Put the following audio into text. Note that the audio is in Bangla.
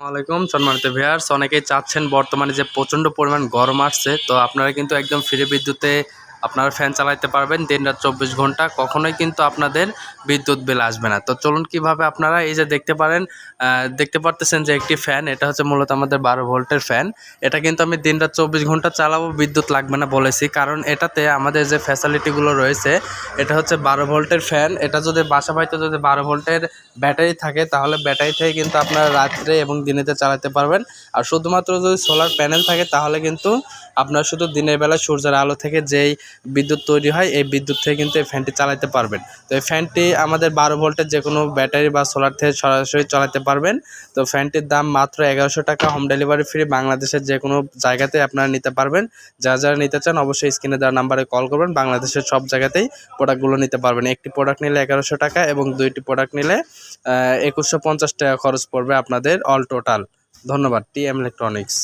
আসসালামাইকুম সম্মানিত ভিয়ার্স অনেকেই চাচ্ছেন বর্তমানে যে প্রচণ্ড পরিমাণ গরম আসছে, তো আপনারা কিন্তু একদম ফ্রি বিদ্যুতে আপনারা ফ্যান চালাতে পারবেন দিন রাত চব্বিশ ঘণ্টা। কখনোই কিন্তু আপনাদের বিদ্যুৎ বিল আসবে না। তো চলুন কীভাবে আপনারা এই যে দেখতে পারেন দেখতে পারতেছেন যে একটি ফ্যান এটা হচ্ছে মূলত আমাদের বারো ভোল্টের ফ্যান এটা কিন্তু আমি দিন রাত চব্বিশ ঘণ্টা চালাবো, বিদ্যুৎ লাগবে না বলেছি। কারণ এটাতে আমাদের যে ফ্যাসিলিটিগুলো রয়েছে, এটা হচ্ছে বারো ভোল্টের ফ্যান এটা যদি বাসা বাড়িতে যদি বারো ভোল্টের ব্যাটারি থাকে, তাহলে ব্যাটারি থেকে কিন্তু আপনারা রাত্রে এবং দিনেতে চালাতে পারবেন। আর শুধুমাত্র যদি সোলার প্যানেল থাকে, তাহলে কিন্তু আপনার শুধু দিনের বেলা সূর্যের আলো থেকে যেই বিদ্যুৎ তৈরি হয়, এই বিদ্যুৎ থেকে কিন্তু এই ফ্যানটি চালাতে পারবেন। তো এই ফ্যানটি আমাদের বারো ভোল্টের যে কোনো ব্যাটারি বা সোলার থেকে সরাসরি চালাতে পারবেন। তো ফ্যানটির দাম মাত্র এগারোশো টাকা হোম ডেলিভারি ফ্রি বাংলাদেশের যে কোনো জায়গাতে আপনারা নিতে পারবেন। যারা যারা নিতে চান অবশ্যই স্ক্রিনে দেওয়া নাম্বারে কল করবেন, বাংলাদেশের সব জায়গাতেই প্রোডাক্টগুলো নিতে পারবেন। একটি প্রোডাক্ট নিলে এগারোশো টাকা এবং দুইটি প্রোডাক্ট নিলে একুশশো পঞ্চাশ টাকা খরচ পড়বে আপনাদের অল টোটাল ধন্যবাদ টি এম ইলেকট্রনিক্স